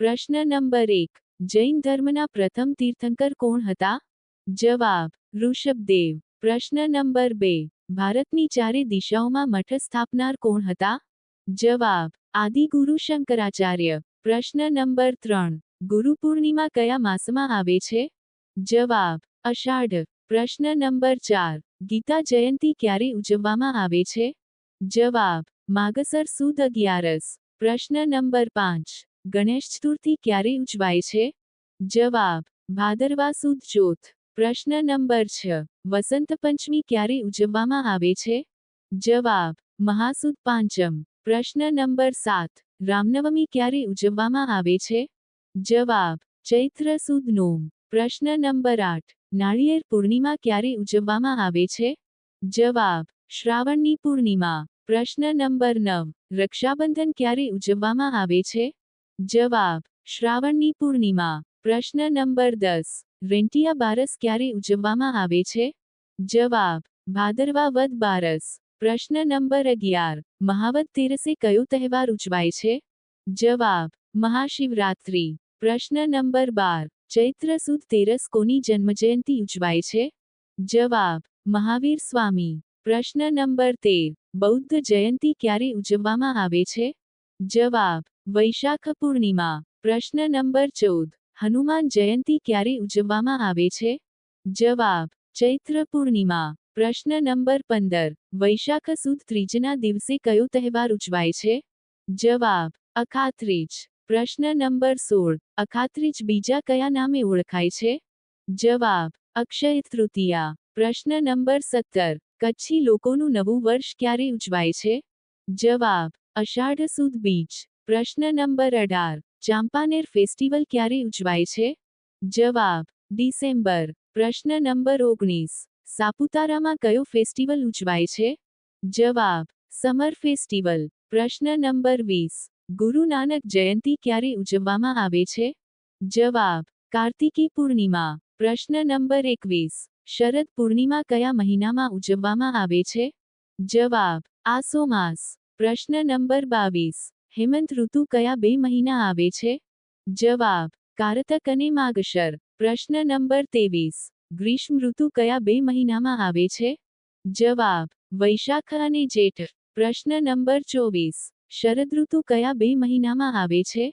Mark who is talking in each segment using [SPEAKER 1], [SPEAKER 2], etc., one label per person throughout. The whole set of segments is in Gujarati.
[SPEAKER 1] પ્રશ્ન નંબર એક, જૈન ધર્મના પ્રથમ તીર્થંકર કોણ હતા? જવાબ, ઋષભદેવ. પ્રશ્ન નંબર બે, ભારતની ચારે દિશાઓમાં મઠ સ્થાપનાર કોણ હતા? જવાબ, આદિગુરુ શંકરાચાર્ય. પ્રશ્ન નંબર ત્રણ, ગુરુ પૂર્ણિમા કયા માસમાં આવે છે? જવાબ, અષાઢ. પ્રશ્ન નંબર ચાર, ગીતા જયંતી ક્યારે ઉજવવામાં આવે છે? જવાબ, માગસર સુદ અગિયારસ. પ્રશ્ન નંબર પાંચ ગણેશ ચતુર્થી ક્યારે ઉજવાય છે? જવાબ ભાદરવા સુદ ચોથ. પ્રશ્ન નંબર છ. વસંત પંચમી ક્યારે ઉજવવામાં આવે છે? જવાબ, મહાસુદ પાંચમ. પ્રશ્ન નંબર સાત. રામનવમી ક્યારે ઉજવવામાં આવે છે? જવાબ, ચૈત્ર સુદ નોમ. પ્રશ્ન નંબર આઠ. નાળિયેર પૂર્ણિમા ક્યારે ઉજવવામાં આવે છે? જવાબ, શ્રાવણની પૂર્ણિમા. પ્રશ્ન નંબર નવ. રક્ષાબંધન ક્યારે ઉજવવામાં આવે છે? જવાબ, શ્રાવણની પૂર્ણિમા, પ્રશ્ન નંબર દસ વેન્ટિયા બારસ ક્યારે ઉજવવામાં આવે છે? જવાબ, ભાદરવા વદ બારસ, પ્રશ્ન નંબર અગિયાર મહાવત તેરસે કયો તહેવાર ઉજવાય છે? જવાબ, મહાશિવરાત્રિ, પ્રશ્ન નંબર બાર, ચૈત્ર સુદ તેરસ કોની જન્મજયંતિ ઉજવાય છે? જવાબ, મહાવીર સ્વામી, પ્રશ્ન નંબર તેર, બૌદ્ધ જયંતી ક્યારે ઉજવવામાં આવે છે? જવાબ, વૈશાખ પૂર્ણિમા, પ્રશ્ન નંબર ચૌદ, હનુમાન જયંતી ક્યારે ઉજવવામાં આવે છે? જવાબ, ચૈત્ર પૂર્ણિમા, પ્રશ્ન નંબર પંદર, વૈશાખ સુદ ત્રીજના દિવસે કયો તહેવાર ઉજવાય છે? જવાબ, અખાત્રીજ, પ્રશ્ન નંબર સોળ, અખાત્રીજ બીજા કયા નામે ઓળખાય છે? જવાબ, અક્ષય તૃતીયા, પ્રશ્ન નંબર સત્તર, કચ્છી લોકોનું નવું વર્ષ ક્યારે ઉજવાય છે? જવાબ અષાઢ સુદ બીજ. પ્રશ્ન નંબર અઢાર. ચાંપાનેર ફેસ્ટિવલ ક્યારે ઉજવાય છે? જવાબ, ડિસેમ્બર. પ્રશ્ન નંબર ઓગણીસ. સાપુતારામાં કયો ફેસ્ટિવલ ઉજવાય છે? જવાબ, સમર ફેસ્ટિવલ. પ્રશ્ન નંબર વીસ. ગુરુ નાનક જયંતી ક્યારે ઉજવવામાં આવે છે? જવાબ, કાર્તિકી પૂર્ણિમા. પ્રશ્ન નંબર એકવીસ. શરદ પૂર્ણિમા કયા મહિનામાં ઉજવવામાં આવે છે? જવાબ, આસો માસ. પ્રશ્ન નંબર બાવીસ. હેમંત ઋતુ કયા બે મહિના આવે છે? જવાબ, કારતક અને માગશર. પ્રશ્ન નંબર તેવીસ ગ્રીષ્મ ઋતુ કયા બે મહિનામાં આવે છે? જવાબ, વૈશાખ અને જેઠ. પ્રશ્ન નંબર ચોવીસ. શરદ ઋતુ કયા બે મહિનામાં આવે છે?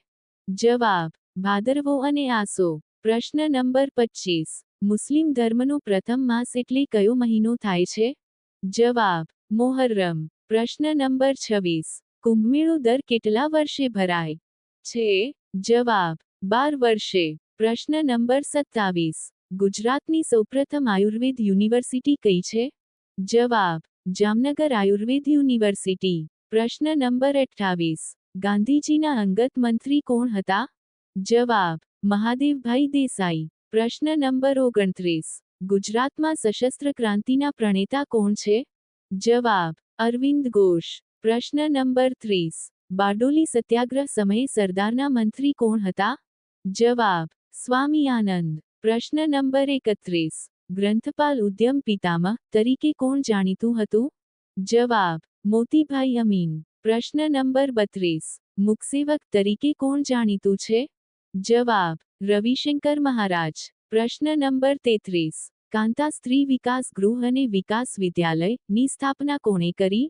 [SPEAKER 1] જવાબ, ભાદરવો અને આસો. પ્રશ્ન નંબર પચીસ. મુસ્લિમ ધર્મનો પ્રથમ માસ એટલે કયો મહિનો થાય છે? જવાબ મોહર્રમ પ્રશ્ન નંબર છવ્વીસ. કુંભમેળો દર કેટલા વર્ષે ભરાય? છે. જવાબ, બાર વર્ષે. પ્રશ્ન નંબર સત્તાવીસ. ગુજરાતની સૌપ્રથમ આયુર્વેદ યુનિવર્સિટી કઈ છે? જવાબ, જામનગર આયુર્વેદ યુનિવર્સિટી. પ્રશ્ન નંબર અઠ્ઠાવીસ. ગાંધીજીના અંગત મંત્રી કોણ હતા? જવાબ, મહાદેવભાઈ દેસાઈ. પ્રશ્ન નંબર ઓગણત્રીસ. ગુજરાતમાં સશસ્ત્ર ક્રાંતિના પ્રણેતા કોણ છે? જવાબ અરવિંદ ઘોષ, પ્રશ્ન નંબર ત્રીસ, બારડોલી સત્યાગ્રહ સમયે સરદારના મંત્રી કોણ હતા? જવાબ, સ્વામી આનંદ. પ્રશ્ન નંબર એકત્રીસ, ગ્રંથપાલ ઉદ્યમ પિતામહ તરીકે કોણ જાણીતું હતું? જવાબ, મોતીભાઈ અમીન. પ્રશ્ન નંબર બત્રીસ, મુખસેવક તરીકે કોણ જાણીતું છે? જવાબ, રવિશંકર મહારાજ. પ્રશ્ન નંબર તેત્રીસ કાંતા સ્ત્રી વિકાસ ગૃહ અને વિકાસ વિદ્યાલય, ની સ્થાપના કોણે કરી?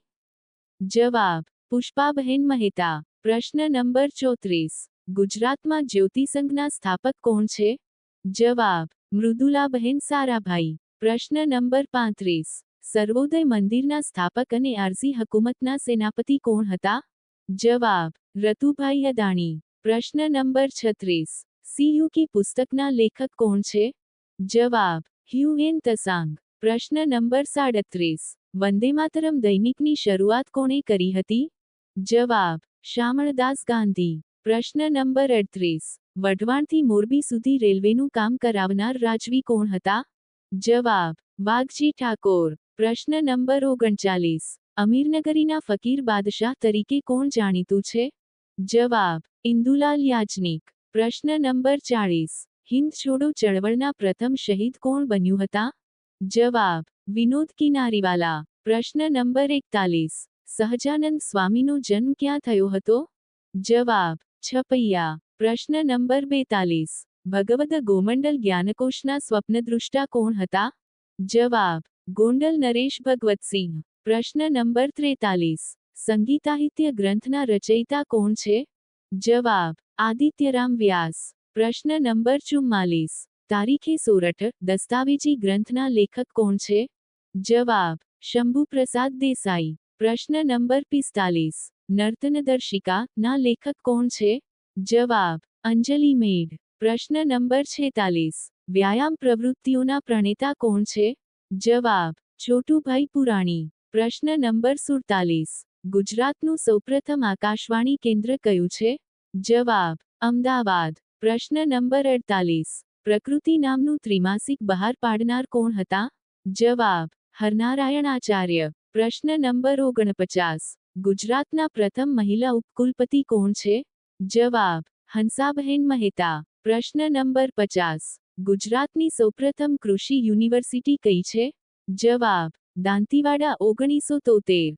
[SPEAKER 1] જવાબ, પુષ્પાબહેન મહેતા, પ્રશ્ન નંબર ચોત્રીસ. ગુજરાતમાં જ્યોતિસંઘના સ્થાપક કોણ છે? જવાબ, મૃદુલાબહેન સારાભાઈ. પ્રશ્ન નંબર પાંત્રીસ. સર્વોદય મંદિરના સ્થાપક અને આરઝી હકુમતના સેનાપતિ કોણ હતા? જવાબ, રતુભાઈ અદાણી. પ્રશ્ન નંબર છત્રીસ. સીયુ કી પુસ્તકના લેખક કોણ છે? જવાબ હ્યુ એન તસાંગ પ્રશ્ન નંબર સાડત્રીસ. વંદેમાતરમ દૈનિકની શરૂઆત કોણે કરી હતી? જવાબ, શામળદાસ ગાંધી. પ્રશ્ન નંબર અડત્રીસ. વઢવાણથી મોરબી સુધી રેલવેનું કામ કરાવનાર રાજવી કોણ હતા? જવાબ, વાઘજી ઠાકોર. પ્રશ્ન નંબર ઓગણચાલીસ. અમીરનગરીના ફકીર બાદશાહ તરીકે કોણ જાણીતું છે? જવાબ, ઇન્દુલાલ યાજ્ઞિક. પ્રશ્ન નંબર ચાળીસ. હિન્દ છોડો ચળવળના પ્રથમ શહીદ કોણ બન્યું હતા? જવાબ, વિનોદ કિનારીવાલા. પ્રશ્ન નંબર એકતાલીસ. સહજાનંદ સ્વામીનો જન્મ ક્યાં થયો હતો? જવાબ, છપૈયા. પ્રશ્ન નંબર બેતાલીસ. ભગવદ ગોમંડલ જ્ઞાનકોશના સ્વપ્નદૃષ્ટા કોણ હતા? જવાબ, ગોંડલ નરેશ ભગવતસિંહ. પ્રશ્ન નંબર ત્રેતાલીસ. સંગીતાહિત્ય ગ્રંથના રચયિતા કોણ છે? જવાબ, આદિત્યરામ વ્યાસ. પ્રશ્ન નંબર ચુમ્માલીસ. તારીખે સોરઠ દસ્તાવેજી ગ્રંથના લેખક કોણ છે? જવાબ, શંભુપ્રસાદ દેસાઈ. પ્રશ્ન નંબર પિસ્તાલીસ. નર્તનદર્શિકા ના લેખક કોણ છે? જવાબ, અંજલિ મેઢ. પ્રશ્ન નંબર છેતાલીસ. વ્યાયામ પ્રવૃત્તિઓના પ્રણેતા કોણ છે? જવાબ, છોટુભાઈ પુરાણી. પ્રશ્ન નંબર સુડતાલીસ. ગુજરાતનું સૌપ્રથમ આકાશવાણી કેન્દ્ર કયું છે? જવાબ, અમદાવાદ. પ્રશ્ન નંબર અડતાલીસ. પ્રકૃતિ નામનું ત્રિમાસિક બહાર પાડનાર કોણ હતા? જવાબ હરનારાયણ આચાર્ય પ્રશ્ન નંબર ઓગણપચાસ. ગુજરાતના પ્રથમ મહિલા ઉપકુલપતિ કોણ છે? જવાબ, હંસાબહેન મહેતા. પ્રશ્ન નંબર પચાસ. ગુજરાતની સૌપ્રથમ કૃષિ યુનિવર્સિટી કઈ છે? જવાબ, દાંતીવાડા ઓગણીસો તોતેર.